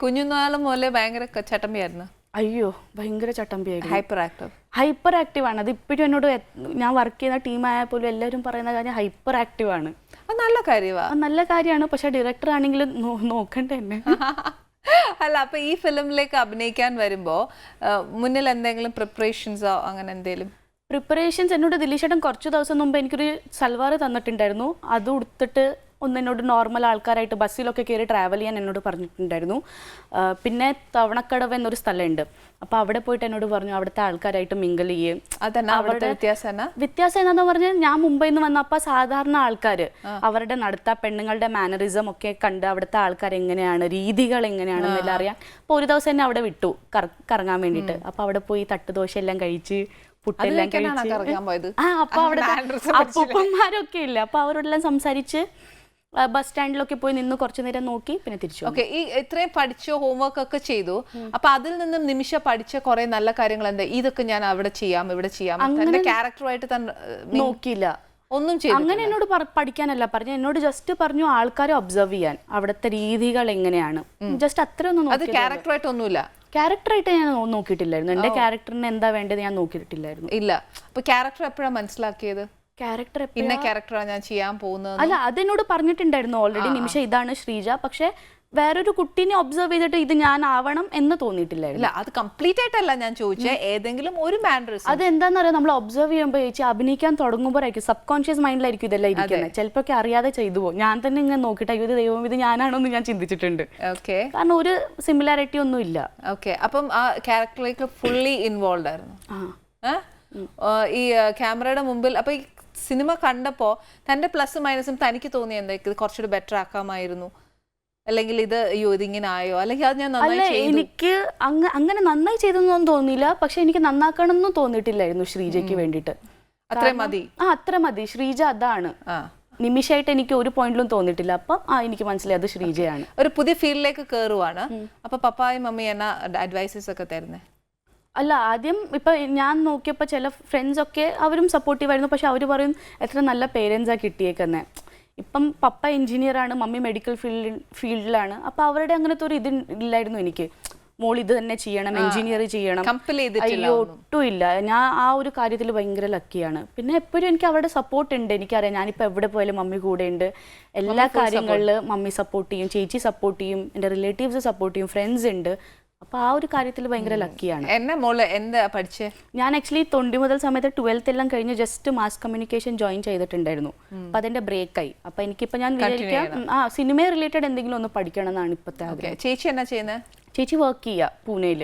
കുഞ്ഞുനാളും മുതലേ ഭയങ്കര ചട്ടമ്പിയായിരുന്നു. അയ്യോ ഭയങ്കര ചട്ടമ്പിയായിരുന്നു. ഹൈപ്പർ ആക്റ്റീവ് ഹൈപ്പർ ആക്റ്റീവ് ആണ്. അത് ഇപ്പോഴും എന്നോട് ഞാൻ വർക്ക് ചെയ്യുന്ന ടീമായാൽ പോലും എല്ലാവരും പറയുന്ന കാര്യം ഹൈപ്പർ ആക്റ്റീവ് ആണ്. അത് നല്ല കാര്യമാണ് നല്ല കാര്യമാണ്. പക്ഷെ ഡയറക്ടർ ആണെങ്കിലും നോക്കണ്ട നോക്കണ്ടേ എന്നെ. അല്ല അപ്പൊ ഈ ഫിലിമിലേക്ക് അഭിനയിക്കാൻ വരുമ്പോ മുന്നിൽ എന്തെങ്കിലും പ്രിപ്പറേഷൻസോ അങ്ങനെ എന്തെങ്കിലും പ്രിപ്പറേഷൻസ് എന്നോട് ദിലീഷേട്ടൻ കുറച്ച് ദിവസം മുമ്പ് എനിക്കൊരു സൽവാർ തന്നിട്ടുണ്ടായിരുന്നു. അത് ഉടുത്തിട്ട് ഒന്ന് എന്നോട് നോർമൽ ആൾക്കാരായിട്ട് ബസ്സിലൊക്കെ കയറി ട്രാവൽ ചെയ്യാൻ എന്നോട് പറഞ്ഞിട്ടുണ്ടായിരുന്നു. പിന്നെ തവണക്കടവ് എന്നൊരു സ്ഥലമുണ്ട്. അപ്പോൾ അവിടെ പോയിട്ട് എന്നോട് പറഞ്ഞു അവിടുത്തെ ആൾക്കാരായിട്ട് മിങ്കിൾ ചെയ്യും. വ്യത്യാസം വ്യത്യാസം എന്താന്ന് പറഞ്ഞാൽ ഞാൻ മുംബൈയിൽ നിന്ന് വന്നപ്പോൾ സാധാരണ ആൾക്കാർ അവരുടെ നടത്ത പെണ്ണുങ്ങളുടെ മാനറിസം ഒക്കെ കണ്ട് അവിടുത്തെ ആൾക്കാർ എങ്ങനെയാണ് രീതികൾ എങ്ങനെയാണെന്നെല്ലാം അറിയാൻ അപ്പോൾ ഒരു ദിവസം എന്നെ അവിടെ വിട്ടു കറ- കറങ്ങാൻ വേണ്ടിയിട്ട്. അപ്പോൾ അവിടെ പോയി തട്ടുദോശ എല്ലാം കഴിച്ച് പുട്ടെല്ലാം കഴിച്ച്? ആ അപ്പൊ അവിടെ അപ്പൂപ്പന്മാരൊക്കെ ഇല്ല? അപ്പൊ അവരോടെല്ലാം സംസാരിച്ച് ബസ് സ്റ്റാൻഡിലൊക്കെ പോയി നിന്ന് കുറച്ചു നേരം നോക്കി പിന്നെ തിരിച്ചു. ഓക്കെ ഈ ഇത്രയും പഠിച്ചു ഹോംവർക്ക് ഒക്കെ ചെയ്തു. അപ്പൊ അതിൽ നിന്നും നിമിഷ പഠിച്ച കുറെ നല്ല കാര്യങ്ങൾ എന്താ? ഇതൊക്കെ ഞാൻ അവിടെ ചെയ്യാം ഇവിടെ ചെയ്യാം. തന്റെ ക്യാരക്ടറുമായിട്ട് തന്നെ നോക്കിയില്ല. ഒന്നും ചെയ്തു അങ്ങനെ എന്നോട് പഠിക്കാനല്ല പറഞ്ഞു എന്നോട് ജസ്റ്റ് പറഞ്ഞു ആൾക്കാരെ ഒബ്സർവ് ചെയ്യാൻ. അവിടുത്തെ രീതികൾ എങ്ങനെയാണ്. ജസ്റ്റ് അത്രയൊന്നും അത് ക്യാരക്ടറായിട്ട് ഒന്നുമില്ല. ക്യാരക്ടറായിട്ട് ഞാൻ നോക്കിയിട്ടില്ലായിരുന്നു. എന്റെ ക്യാരക്ടറിന് എന്താ വേണ്ടത് ഞാൻ നോക്കിയിട്ടില്ലായിരുന്നു. ഇല്ല. അപ്പൊ ക്യാരക്ടർ എപ്പോഴാണ് മനസ്സിലാക്കിയത്? ക്യാരക്ടർ ഇന്ന ക്യാരക്ടറാണ് ഞാൻ ചെയ്യാൻ പോകുന്നത് അല്ല അതെന്നോട് പറഞ്ഞിട്ടുണ്ടായിരുന്നു ഓൾറെഡി നിമിഷം ഇതാണ് ശ്രീജ. പക്ഷെ വേറൊരു കുട്ടീനെ ഒബ്സർവ് ചെയ്തിട്ട് ഇത് ഞാൻ ആവണം എന്ന് തോന്നിയിട്ടില്ലായിരുന്നു. അത് കംപ്ലീറ്റ് ആയിട്ടല്ല ഞാൻ ചോദിച്ചത് ഏതെങ്കിലും ഒരു മാനറിസം അതെന്താണെന്നറിയാം നമ്മൾ ഒബ്സർവ് ചെയ്യുമ്പോൾ ചേച്ചി അഭിനയിക്കാൻ തുടങ്ങുമ്പോഴായിരിക്കും. സബ് കോൺഷ്യസ് മൈൻഡിലായിരിക്കും ഇതെല്ലാം ഇരിക്കുന്നത് ചിലപ്പോൾ അറിയാതെ ചെയ്തു പോകും. ഞാൻ തന്നെ ഇങ്ങനെ നോക്കിട്ട് അയ്യോ ഇത് ദൈവം ഇത് ഞാനാണോ എന്ന് ഞാൻ ചിന്തിച്ചിട്ടുണ്ട്. ഓക്കെ കാരണം ഒരു സിമിലാരിറ്റി ഒന്നും ഇല്ല. ഓക്കെ അപ്പം ആ ക്യാരക്ടറിലേക്ക് ഫുള്ളി ഇൻവോൾവ് ആയിരുന്നു. ഈ ക്യാമറയുടെ മുമ്പിൽ അപ്പൊ ഈ സിനിമ കണ്ടപ്പോൾ തന്റെ പ്ലസ് മൈനസും തനിക്ക് തോന്നി എന്താ? ഇത് കുറച്ചുകൂടി ബെറ്റർ ആക്കാമായിരുന്നു. അല്ലെങ്കിൽ ഇത് അയ്യോ ഇതിങ്ങനെ ആയോ അല്ലെങ്കിൽ അത് ഞാൻ അല്ല എനിക്ക് അങ്ങ അങ്ങനെ നന്നായി ചെയ്തെന്നൊന്നും തോന്നിയില്ല. പക്ഷെ എനിക്ക് നന്നാക്കണം എന്നും തോന്നിയിട്ടില്ലായിരുന്നു ശ്രീജയ്ക്ക് വേണ്ടിയിട്ട്. അത്ര മതി. ആ അത്ര മതി. ശ്രീജ അതാണ്. നിമിഷമായിട്ട് എനിക്ക് ഒരു പോയിന്റിലും തോന്നിയിട്ടില്ല. അപ്പം ആ എനിക്ക് മനസ്സിലായി അത് ശ്രീജയാണ്. ഒരു പുതിയ ഫീൽഡിലേക്ക് കയറുവാണ് അപ്പൊ പപ്പായും മമ്മി എന്നാ അഡ്വൈസസ് ഒക്കെ തരുന്നേ? അല്ല ആദ്യം ഇപ്പൊ ഞാൻ നോക്കിയപ്പോൾ ചില ഫ്രണ്ട്സ് ഒക്കെ അവരും സപ്പോർട്ടീവ് ആയിരുന്നു. പക്ഷെ അവർ പറയും എത്ര നല്ല പേരൻസാണ് കിട്ടിയേക്കുന്നത് ഇപ്പം പപ്പ എഞ്ചിനീയർ ആണ് മമ്മി മെഡിക്കൽ ഫീൽഡിൽ ഫീൽഡിലാണ്. അപ്പോൾ അവരുടെ അങ്ങനത്തെ ഒരു ഇത് ഇല്ലായിരുന്നു എനിക്ക്. മോൾ ഇത് തന്നെ ചെയ്യണം എഞ്ചിനീയർ ചെയ്യണം. അയ്യോ ഒട്ടും ഇല്ല. ഞാൻ ആ ഒരു കാര്യത്തിൽ ഭയങ്കര ലക്കിയാണ് പിന്നെ എപ്പോഴും എനിക്ക് അവരുടെ സപ്പോർട്ട് ഉണ്ട്. എനിക്കറിയാം ഞാനിപ്പോൾ എവിടെ പോയാലും മമ്മി കൂടെ ഉണ്ട്. എല്ലാ കാര്യങ്ങളിലും മമ്മി സപ്പോർട്ട് ചെയ്യും ചേച്ചി സപ്പോർട്ട് ചെയ്യും എന്റെ റിലേറ്റീവ്സ് സപ്പോർട്ട് ചെയ്യും ഫ്രണ്ട്സ് ഉണ്ട്. അപ്പോൾ ആ ഒരു കാര്യത്തിൽ ഭയങ്കര ലക്കിയാണ് എന്നെ മോൾ എന്താ പഠിച്ചേ? ഞാൻ ആക്ച്വലി തൊണ്ടി മുതൽ സമയത്ത് ട്വൽത്ത് എല്ലാം കഴിഞ്ഞ് ജസ്റ്റ് മാസ് കമ്മ്യൂണിക്കേഷൻ ജോയിൻ ചെയ്തിട്ടുണ്ടായിരുന്നു. അപ്പൊ അതിന്റെ ബ്രേക്ക് ആയി. അപ്പൊ എനിക്കിപ്പോ ഞാൻ വിചാരിക്കാം ആ സിനിമ റിലേറ്റഡ് എന്തെങ്കിലും ഒന്ന് പഠിക്കണം എന്നാണ് ഇപ്പോഴത്തെ ആഗ്രഹം. ചേച്ചി എന്നാ ചെയ്യുന്നത് ചേച്ചി വർക്ക് ചെയ്യുക പൂനെയിൽ.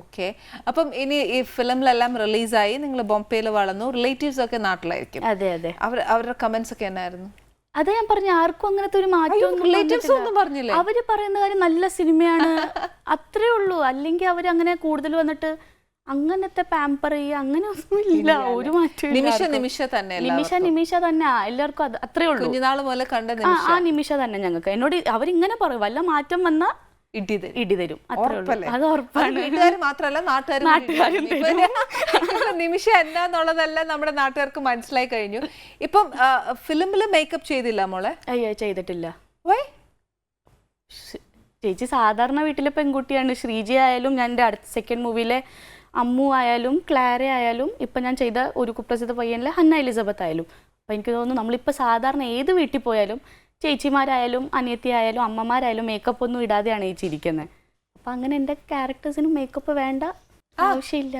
ഓക്കെ അപ്പം ഇനി ഈ ഫിലിമിലെല്ലാം റിലീസായി നിങ്ങൾ ബോംബെയിൽ വളർന്നു റിലേറ്റീവ്സ് ഒക്കെ നാട്ടിലായിരിക്കും. അതെ അതെ. അവർ അവരുടെ കമന്റ്സ് ഒക്കെ എന്നായിരുന്നു? അതെ ഞാൻ പറഞ്ഞ ആർക്കും അങ്ങനത്തെ ഒരു മാറ്റം പറഞ്ഞില്ല? അവർ പറയുന്ന കാര്യം നല്ല സിനിമയാണ്. അത്രേ ഉള്ളൂ. അല്ലെങ്കിൽ അവർ അങ്ങനെ കൂടുതൽ വന്നിട്ട് അങ്ങനത്തെ പാമ്പർ ചെയ്യുക അങ്ങനെ ഒന്നുമില്ല ഒരു മാറ്റം നിമിഷ നിമിഷ തന്നെ നിമിഷ നിമിഷ തന്നെ. എല്ലാവർക്കും അത്രേ ഉള്ളൂ. കുഞ്ഞുനാൾ പോലെ കണ്ട ആ ആ നിമിഷ തന്നെ ഞങ്ങൾക്ക്. എന്നോട് അവരിങ്ങനെ പറയും വല്ല മാറ്റം വന്നാ ഇടി തരും ഇടി തരും അത്രേ ഉള്ളൂ. അത് ഉറപ്പാണ്. വീട്ടുകാർ മാത്രല്ല നാട്ടുകാരും നാട്ടുകാരും നിമിഷം എന്താന്നുള്ളതെല്ലാം നമ്മുടെ നാട്ടുകാർക്ക് മനസ്സിലായി കഴിഞ്ഞു. ഇപ്പം ഫിലിമിൽ മേക്കപ്പ് ചെയ്തില്ല മോളെ? അയ്യോ ചെയ്തിട്ടില്ല. ചേച്ചി സാധാരണ വീട്ടിലെ പെൺകുട്ടിയാണ്. ശ്രീജി ആയാലും ഞാൻ എന്റെ അടുത്ത സെക്കൻഡ് മൂവിയിലെ അമ്മു ആയാലും ക്ലാര ആയാലും ഇപ്പം ഞാൻ ചെയ്ത ഒരു കുപ്രസിദ്ധ പയ്യനിലെ ഹന്ന എലിസബത്ത് ആയാലും. അപ്പം എനിക്ക് തോന്നുന്നു നമ്മളിപ്പോൾ സാധാരണ ഏത് വീട്ടിൽ പോയാലും ചേച്ചിമാരായാലും അനിയത്തിയായാലും അമ്മമാരായാലും മേക്കപ്പ് ഒന്നും ഇടാതെയാണ് ചേച്ചി ഇരിക്കുന്നത് അപ്പം അങ്ങനെ എന്റെ ക്യാരക്ടേഴ്സിന് മേക്കപ്പ് വേണ്ട ആവശ്യമില്ല.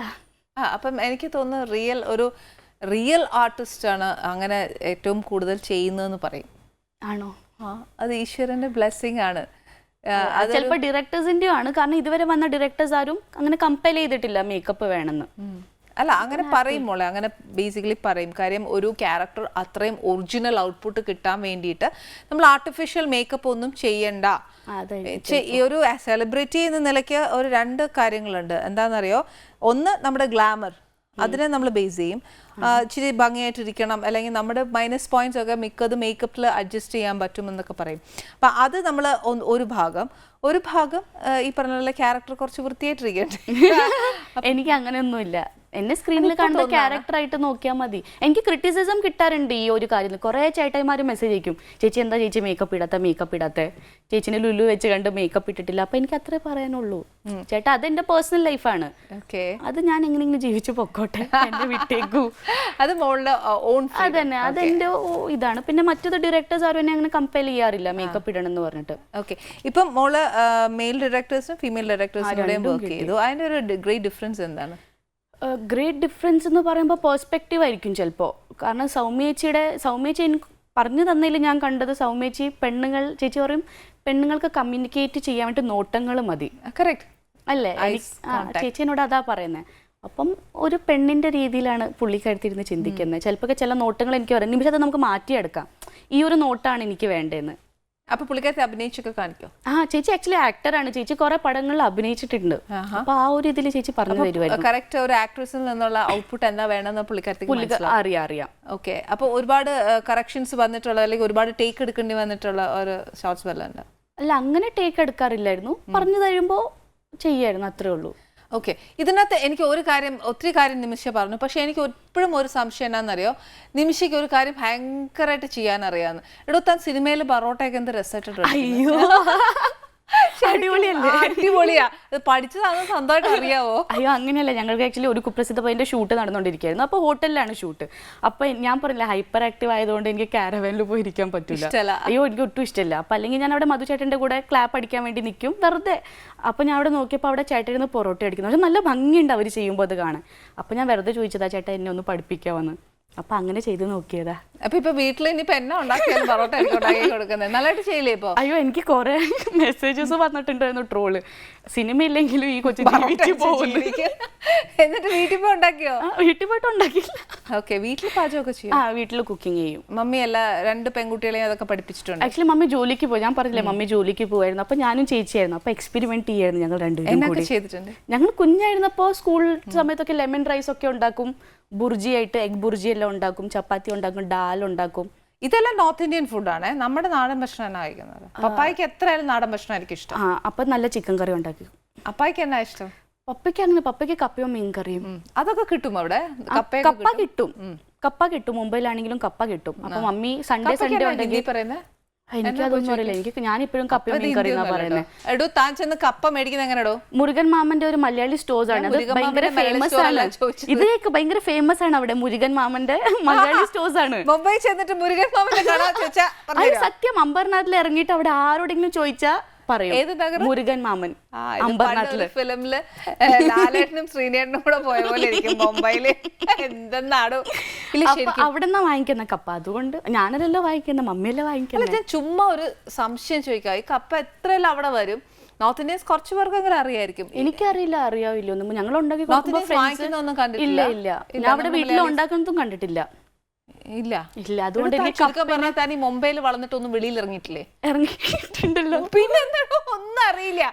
ആ അപ്പം എനിക്ക് തോന്നുന്നു റിയൽ ഒരു റിയൽ ആർട്ടിസ്റ്റ് ആണ് അങ്ങനെ ഏറ്റവും കൂടുതൽ ചെയ്യുന്നതെന്ന് പറയും. ആണോ? ആ അത് ഈശ്വരന്റെ ബ്ലെസ്സിങ് ആണ്. ചിലപ്പോൾ ഡയറക്ടേഴ്സിന്റെയും ആണ്. കാരണം ഇതുവരെ വന്ന ഡയറക്ടേഴ്സ് ആരും അങ്ങനെ കമ്പയർ ചെയ്തിട്ടില്ല മേക്കപ്പ് വേണമെന്ന്. അല്ല അങ്ങനെ പറയും മോളെ അങ്ങനെ ബേസിക്കലി പറയും. കാര്യം ഒരു ക്യാരക്ടർ അത്രയും ഒറിജിനൽ ഔട്ട്പുട്ട് കിട്ടാൻ വേണ്ടിയിട്ട് നമ്മൾ ആർട്ടിഫിഷ്യൽ മേക്കപ്പ് ഒന്നും ചെയ്യണ്ട. ഈ ഒരു സെലിബ്രിറ്റി എന്ന നിലയ്ക്ക് ഒരു രണ്ട് കാര്യങ്ങളുണ്ട്. എന്താണെന്നറിയോ? ഒന്ന് നമ്മുടെ ഗ്ലാമർ അതിനെ നമ്മൾ ബേസ് ചെയ്യും. ഇച്ചിരി ഭംഗിയായിട്ടിരിക്കണം. അല്ലെങ്കിൽ നമ്മുടെ മൈനസ് പോയിന്റ്സ് ഒക്കെ മിക്കത് മേക്കപ്പിൽ അഡ്ജസ്റ്റ് ചെയ്യാൻ പറ്റുമെന്നൊക്കെ പറയും. അപ്പം അത് നമ്മൾ ഒരു ഭാഗം. ഒരു ഭാഗം ഈ പറഞ്ഞ ക്യാരക്ടർ കുറച്ച് വൃത്തിയായിട്ടിരിക്കട്ടെ. എനിക്ക് അങ്ങനെയൊന്നുമില്ല. എന്നെ സ്ക്രീനിൽ കാണുന്ന ക്യാരക്ടർ ആയിട്ട് നോക്കിയാൽ മതി. എനിക്ക് ക്രിറ്റിസിസം കിട്ടാറുണ്ട് ഈ ഒരു കാര്യത്തിൽ. കുറേ ചേട്ടായിമാർ മെസ്സേജ് അയക്കും. ചേച്ചി എന്താ ചേച്ചി മേക്കപ്പ് ഇടാത്ത മേക്കപ്പ് ഇടാത്ത? ചേച്ചിനെ ലുലു വെച്ച് കണ്ട് മേക്കപ്പ് ഇട്ടിട്ടില്ല. അപ്പൊ എനിക്ക് അത്രേ പറയാനുള്ളൂ. ചേട്ടാ അതെന്റെ പേഴ്സണൽ ലൈഫാണ് അത് ഞാൻ എങ്ങനെയെങ്കിലും ജീവിച്ചു പൊക്കോട്ടെ? എന്നെ വിട്ടേക്കൂ. അത് മോളുടെ ഓൺ അതന്നെ. അതെന്റെ ഇതാണ്. പിന്നെ മറ്റൊരു ഡയറക്ടേഴ്സ് ആരും എന്നെ അങ്ങനെ കമ്പയർ ചെയ്യാറില്ല മേക്കപ്പ് ഇടണം എന്ന് പറഞ്ഞിട്ട്. ഓക്കെ. ഇപ്പം മോൾ മെയിൽ ഡയറക്ടേഴ്സും ഫീമെയിൽ ഡയറക്ടേഴ്സും വർക്ക് ചെയ്തു. അതിന്റെ ഒരു ഗ്രേറ്റ് ഡിഫറൻസ് എന്താണ്? ഗ്രേറ്റ് ഡിഫറൻസ് എന്ന് പറയുമ്പോൾ പേഴ്സ്പെക്റ്റീവ് ആയിരിക്കും ചിലപ്പോൾ കാരണം സൗമ്യേച്ചിയുടെ സൗമ്യേച്ചി എനിക്ക് പറഞ്ഞു തന്നതിൽ ഞാൻ കണ്ടത് സൗമ്യേച്ചി പെണ്ണുങ്ങൾ ചേച്ചി പറയും പെണ്ണുങ്ങൾക്ക് കമ്മ്യൂണിക്കേറ്റ് ചെയ്യാൻ വേണ്ടി നോട്ടങ്ങൾ മതി. കറക്റ്റ് അല്ലേ? ചേച്ചിയോട് ചേച്ചി എന്നോട് അതാ പറയുന്നത് അപ്പം ഒരു പെണ്ണിന്റെ രീതിയിലാണ് പുള്ളിക്കടുത്തിരുന്ന് ചിന്തിക്കുന്നത് ചിലപ്പോൾ ചില നോട്ടങ്ങൾ എനിക്ക് പറയാം നിമിഷത്തെ നമുക്ക് മാറ്റിയെടുക്കാം. ഈ ഒരു നോട്ടാണ് എനിക്ക് വേണ്ടതെന്ന് അപ്പൊ പുള്ളിക്കാരത്തെ അഭിനയിച്ചൊക്കെ കാണിക്കോ? ആ ചേച്ചി ആക്ച്വലി ആക്ടർ ആണ്. ചേച്ചി കുറെ പടങ്ങളിൽ അഭിനയിച്ചിട്ടുണ്ട്. അപ്പൊ ആ ഒരു ഇതിൽ ചേച്ചി പറഞ്ഞു തരുമായിരുന്നു കറക്റ്റ് ഒരു ആക്ട്രസിൽ നിന്നുള്ള ഔട്ട്പുട്ട് എന്താ വേണമെന്ന് പുള്ളിക്കാരത്തേക്ക് പുള്ളിക്ക് അറിയാം അറിയാം. ഓക്കെ അപ്പൊ ഒരുപാട് കറക്ഷൻസ് വന്നിട്ടുള്ള അല്ലെങ്കിൽ ഒരുപാട് ടേക്ക് എടുക്കേണ്ടി വന്നിട്ടുള്ള ഒരു ഷോർട്സ് വല്ലതും അല്ല അങ്ങനെ ടേക്ക് എടുക്കാറില്ലായിരുന്നു. പറഞ്ഞു തരുമ്പോൾ ചെയ്യായിരുന്നു അത്രേ ഉള്ളൂ. ഓക്കെ ഇതിനകത്ത് എനിക്ക് ഒരു കാര്യം ഒത്തിരി കാര്യം നിമിഷ പറഞ്ഞു. പക്ഷെ എനിക്ക് എപ്പോഴും ഒരു സംശയം എന്നാണെന്നറിയോ നിമിഷയ്ക്ക് ഒരു കാര്യം ഭയങ്കരമായിട്ട് ചെയ്യാൻ എടുത്താൻ എടോ താൻ സിനിമയിൽ പറോട്ടയൊക്കെ എന്ത് രസമായിട്ടുണ്ട് അയ്യോ. അടിപൊളിയല്ലേ? അടിപൊളിയാ. അത് പഠിച്ചതാണെന്ന് സ്വന്തമായിട്ട് അറിയാവോ? അയ്യോ അങ്ങനെയല്ല. ഞങ്ങൾക്ക് ആക്ച്വലി ഒരു കുപ്രസിദ്ധ പയ്യന്റെ ഷൂട്ട് നടന്നുകൊണ്ടിരിക്കുകയായിരുന്നു. അപ്പോൾ ഹോട്ടലിലാണ് ഷൂട്ട് അപ്പോൾ ഞാൻ പറഞ്ഞില്ല ഹൈപ്പർ ആക്റ്റീവ് ആയതുകൊണ്ട് എനിക്ക് കാരവാനിൽ പോയി ഇരിക്കാൻ പറ്റില്ല. അയ്യോ എനിക്ക് ഒട്ടും ഇഷ്ടമില്ല അപ്പോൾ അല്ലെങ്കിൽ ഞാൻ അവിടെ മധുചേട്ടന്റെ കൂടെ ക്ലാപ്പ് അടിക്കാൻ വേണ്ടി നിൽക്കും വെറുതെ. അപ്പോൾ ഞാൻ അവിടെ നോക്കിയപ്പോൾ അവിടെ ചേട്ടൻ പൊറോട്ട അടിക്കുന്നു. പക്ഷെ നല്ല ഭംഗിയുണ്ട് അവർ ചെയ്യുമ്പോൾ അത് കാണാൻ. അപ്പോൾ ഞാൻ വെറുതെ ചോദിച്ചതാ ചേട്ടാ എന്നെ ഒന്ന് പഠിപ്പിക്കാമെന്ന് അപ്പോൾ അങ്ങനെ ചെയ്ത് നോക്കിയതാ. അപ്പൊ ഇപ്പൊ വീട്ടിൽ ഇനിയിപ്പോ പെണ്ണ ഉണ്ടാക്കിയാലും പറോട്ട ഉണ്ടാക്കി കൊടുക്കുന്നത്. നല്ലതായിട്ട് ചെയ്യില്ലേ ഇപ്പൊ? അയ്യോ എനിക്ക് കുറെ മെസ്സേജസ് വന്നിട്ടുണ്ടായിരുന്നു ട്രോൾ. സിനിമ ഇല്ലെങ്കിലും ഈ കൊച്ചു ജീവിച്ചു പോകുന്നു. എന്നിട്ട് വീട്ടിൽ പോയി ഉണ്ടാക്കിയോ? വീട്ടിൽ പോയിട്ട് ഓക്കെ വീട്ടിൽ പാചകമൊക്കെ ചെയ്യും? ആ വീട്ടിൽ കുക്കിംഗ് ചെയ്യും. മമ്മി അല്ല രണ്ട് പെൺകുട്ടികളെയും അതൊക്കെ പഠിപ്പിച്ചിട്ടുണ്ട്. ആക്ച്വലി മമ്മി ജോലിക്ക് പോയി. ഞാൻ പറഞ്ഞില്ലേ മമ്മി ജോലിക്ക് പോയായിരുന്നു അപ്പൊ ഞാനും ചേച്ചിയായിരുന്നു. അപ്പൊ എക്സ്പെരിമെന്റ് ചെയ്യായിരുന്നു ഞങ്ങൾ രണ്ടുപേരും കൂടി. ചെയ്തിട്ടുണ്ട്? ഞങ്ങൾ കുഞ്ഞായിരുന്നപ്പോൾ സ്കൂൾ സമയത്തൊക്കെ ലെമൺ റൈസ് ഒക്കെ ഉണ്ടാക്കും. ബുർജി ആയിട്ട് എഗ് ബുർജി എല്ലാം ഉണ്ടാക്കും. ചപ്പാത്തി ഉണ്ടാക്കും. ഡാൽ ഉണ്ടാക്കും. ഇതെല്ലാം നോർത്ത് ഇന്ത്യൻ ഫുഡാണ് നമ്മുടെ നാടൻ ഭക്ഷണം കഴിക്കുന്നത്? പപ്പായ്ക്ക് എത്രയായാലും നാടൻ ഭക്ഷണം ഭക്ഷണമായിരിക്കും ഇഷ്ടം. ആ അപ്പൊ നല്ല ചിക്കൻ കറി ഉണ്ടാക്കി. അപ്പായ്ക്ക് എന്നാ ഇഷ്ടം? പപ്പയ്ക്ക് അങ്ങനെ പപ്പയ്ക്ക് കപ്പയും മീൻ കറിയും. അതൊക്കെ കിട്ടും അവിടെ? കപ്പ കിട്ടും? കപ്പ കിട്ടും മുംബൈയിലാണെങ്കിലും കപ്പ കിട്ടും. അപ്പൊ മമ്മി സൺഡേ സൺഡേ ഉണ്ടെങ്കിൽ ഹിന്ദി പറയുന്നത് എനിക്ക് അതൊന്നും അറിയില്ല. എനിക്ക് ഞാനിപ്പോഴും കപ്പയും മീൻ കറി എന്നാ പറയുന്നത് എടോ താൻ ചെന്ന് കപ്പ മേടിക്കുന്നത് എങ്ങനെടോ മുരുകൻ മാമന്റെ ഒരു മലയാളി സ്റ്റോഴ്സ് ആണ്. അത് മുരുകൻ ഭയങ്കര ഫേമസ് ആണ്. ഇതൊക്കെ ഭയങ്കര ഫേമസ് ആണ് അവിടെ മുരുകൻ മാമന്റെ മലയാളി സ്റ്റോഴ്സ് ആണ്. മുംബൈ ചെന്നിട്ട് മുരുകൻ മാമന്റെ അത്. സത്യം അമ്പർനാഥിൽ ഇറങ്ങിയിട്ട് അവിടെ ആരോടെങ്കിലും ചോദിച്ചാ പറയും. മുരുകൻ മാമൻ ഫിലിമിൽ ലാലേട്ടനും ശ്രീനേട്ടനും കൂടെ പോയ പോലെ ഇരിക്കും എന്തെന്നാടോ. അവിടെ നിന്നാ വാങ്ങിക്കുന്ന കപ്പ? അതുകൊണ്ട് ഞാനല്ലല്ലോ വാങ്ങിക്കുന്ന മമ്മിയല്ലേ വാങ്ങിക്കുന്നത് ഞാൻ ചുമ്മാ ഒരു സംശയം ചോദിക്കാം. ഈ കപ്പ എത്രയെല്ലാം അവിടെ വരും? നോർത്ത് ഇന്ത്യൻസ് കുറച്ച് പേർക്കെങ്കിലും അറിയായിരിക്കും. എനിക്കറിയില്ല അറിയാവില്ല. ഒന്നും ഞങ്ങൾ ഉണ്ടാക്കി ഇല്ല ഇല്ല. ഞാൻ അവിടെ വീട്ടിൽ ഉണ്ടാക്കുന്നതും കണ്ടിട്ടില്ല. ഇല്ല. ഇല്ല അതുകൊണ്ട് ഇവിടെ എനിക്ക് ചുരുക്കം പറഞ്ഞാൽ താൻ ഈ മുംബൈയിൽ വളർന്നിട്ടൊന്നും വെളിയിൽ ഇറങ്ങിയിട്ടില്ലേ? ഇറങ്ങിയിട്ടുണ്ടല്ലോ. പിന്നെ എന്താണോ ഒന്നും അറിയില്ല.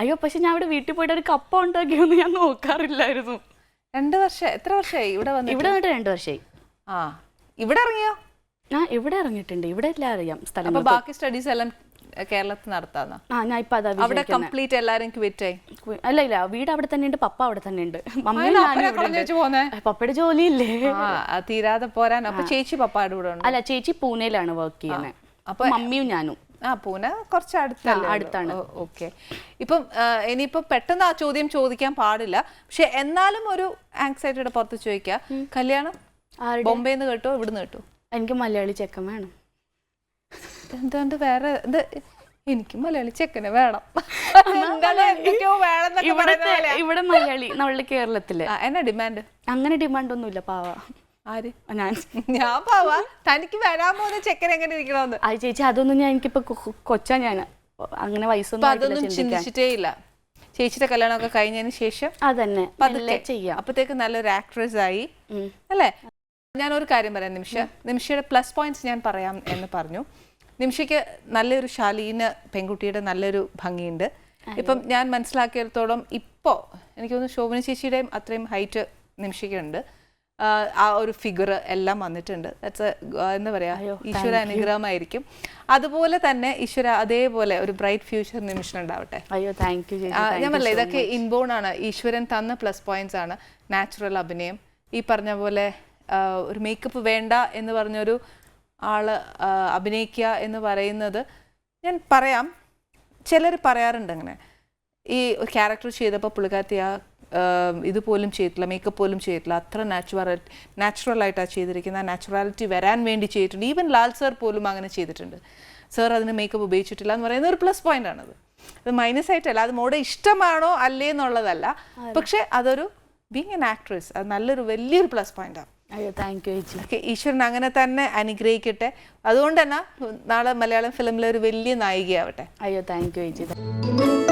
അയ്യോ പക്ഷെ ഞാൻ അവിടെ വീട്ടിൽ പോയിട്ട് ഒരു കപ്പ ഉണ്ടാക്കിയൊന്നും ഞാൻ നോക്കാറില്ലായിരുന്നു. രണ്ട് വർഷം എത്ര വർഷമായി ഇവിടെ വന്നു ഇവിടെ വന്നിട്ട് രണ്ട് വർഷമായി ആ ഇവിടെ ഇറങ്ങിയോ? ആ ഇവിടെ ഇറങ്ങിയിട്ടുണ്ട്. ഇവിടെ എല്ലാം അറിയാം സ്ഥലം ബാക്കി സ്റ്റഡീസ് എല്ലാം കേരളത്തിൽ നടത്താന്ന? ആ ഞാൻ ഇപ്പൊ അതാ അവിടെ കംപ്ലീറ്റ് എല്ലാരും ക്വിറ്റ് ആയി. അല്ല ഇല്ല വീട് അവിടെ തന്നെ ഉണ്ട് പപ്പ അവിടെ തന്നെ ഉണ്ട് മമ്മിയും ഞാനും ഇവിടെ ഉണ്ട്. പപ്പയുടെ ജോലിയില്ലേ? ആ തീരാതെ പോരാൻ. അപ്പൊ ചേച്ചി പപ്പായുടെ കൂടെ ഉണ്ട്? അല്ല ചേച്ചി പൂനെയിലാണ് വർക്ക് ചെയ്യുന്നത് അപ്പൊ മമ്മിയും ഞാനും. ആ പൂനെ കുറച്ച് അടുത്തല്ലേ ആ, അടുത്താണ്. ഓക്കെ. ഇപ്പം ആ, ഇനിയിപ്പോ പെട്ടെന്ന് ആ ചോദ്യം ചോദിക്കാൻ പാടില്ല. പക്ഷെ എന്നാലും ഒരു ആങ്സൈറ്റിയുടെ പുറത്ത് ചോദിക്കാം. കല്യാണം ആരുടെ? ബോംബെന്ന് കേട്ടോ ഇവിടുന്ന് കേട്ടോ? എനിക്ക് മലയാളി ചെക്കൻ വേണം. എന്താണ്ട് വേറെ ഇത് എനിക്ക് മലയാളി ചെക്കനെ വേണം. ഇവിടത്തെ ഇവിടെ മലയാളി നമ്മളുടെ കേരളത്തിൽ. എന്നാ ഡിമാൻഡ് അങ്ങനെ ഡിമാൻഡ് ഒന്നുമില്ല പാവ. ആര്? ഞാൻ. ഞാൻ പാവാ. തനിക്ക് വരാൻ പോകുന്ന ചെക്കൻ എങ്ങനെ ഇരിക്കണമെന്ന് ആ ചേച്ചി അതൊന്നും ഞാൻ എനിക്കിപ്പോ കൊച്ച ഞാൻ അങ്ങനെ വയസ്സൊന്നും അതൊന്നും ചിന്തിച്ചിട്ടേ ഇല്ല. ചേച്ചിയുടെ കല്യാണമൊക്കെ കഴിഞ്ഞതിന് ശേഷം അതന്നെ പതുക്കെ ചെയ്യാം. അപ്പത്തേക്ക് നല്ലൊരു ആക്ട്രസ് ആയി. അല്ലേ? ഞാൻ ഒരു കാര്യം പറയാം നിമിഷ. നിമിഷയുടെ പ്ലസ് പോയിന്റ്സ് ഞാൻ പറയാം എന്ന് പറഞ്ഞു. നിമിഷയ്ക്ക് നല്ലൊരു ശാലീന പെൺകുട്ടിയുടെ നല്ലൊരു ഭംഗിയുണ്ട്. ഇപ്പം ഞാൻ മനസ്സിലാക്കിയിടത്തോളം ഇപ്പോൾ എനിക്ക് തോന്നുന്നു ശോഭന ചേച്ചിയുടെയും അത്രയും ഹൈറ്റ് നിമിഷയ്ക്കുണ്ട്. ആ, ഒരു ഫിഗർ എല്ലാം വന്നിട്ടുണ്ട്. ദാറ്റ്സ് എന്താ പറയാ അയ്യോ, ഈശ്വര അനുഗ്രഹമായിരിക്കും. അതുപോലെ തന്നെ ഈശ്വര അതേപോലെ ഒരു ബ്രൈറ്റ് ഫ്യൂച്ചർ നിമിഷം ഉണ്ടാവട്ടെ. അയ്യോ താങ്ക് യു ഞാൻ so ഇതൊക്കെ ഇൻബോൺ ആണ്. ഈശ്വരൻ തന്ന പ്ലസ് പോയിന്റ്സ് ആണ്. നാച്ചുറൽ അഭിനയം. ഈ പറഞ്ഞ പോലെ ഒരു മേക്കപ്പ് വേണ്ട എന്ന് പറഞ്ഞൊരു ആൾ ആ, അഭിനയിക്കുക എന്ന് പറയുന്നത് ഞാൻ പറയാം. ചിലർ പറയാറുണ്ട് അങ്ങനെ. ഈ ക്യാരക്ടർ ചെയ്തപ്പോൾ പുള്ളിക്കാരത്തി ആ ഇതുപോലും ചെയ്തിട്ടില്ല മേക്കപ്പ് പോലും ചെയ്തിട്ടില്ല. അത്ര നാച്ചുറൽ നാച്ചുറലായിട്ടാണ് ചെയ്തിരിക്കുന്ന. ചെയ്തിരിക്കുന്നത് ആ നാച്ചുറാലിറ്റി വരാൻ വേണ്ടി ചെയ്തിട്ടുണ്ട്. ഈവൻ ലാൽ സർ പോലും അങ്ങനെ ചെയ്തിട്ടുണ്ട്. സർ അതിന് മേക്കപ്പ് ഉപയോഗിച്ചിട്ടില്ല എന്ന് പറയുന്നത് ഒരു പ്ലസ് പോയിന്റ് ആണത്. അത് മൈനസ് ആയിട്ടല്ല അത് മോടെ ഇഷ്ടമാണോ അല്ലേ എന്നുള്ളതല്ല. പക്ഷെ അതൊരു ബീങ് എൻ ആക്ട്രസ് അത് നല്ലൊരു വലിയൊരു പ്ലസ് പോയിന്റാണ് അയ്യോ താങ്ക് യു ചേച്ചി. ഓക്കെ ഈശ്വരൻ അങ്ങനെ തന്നെ അനുഗ്രഹിക്കട്ടെ. അതുകൊണ്ട് തന്നെ നാളെ മലയാളം ഫിലിമിലെ ഒരു വലിയ നായികയാവട്ടെ. അയ്യോ താങ്ക് യു ചേച്ചി.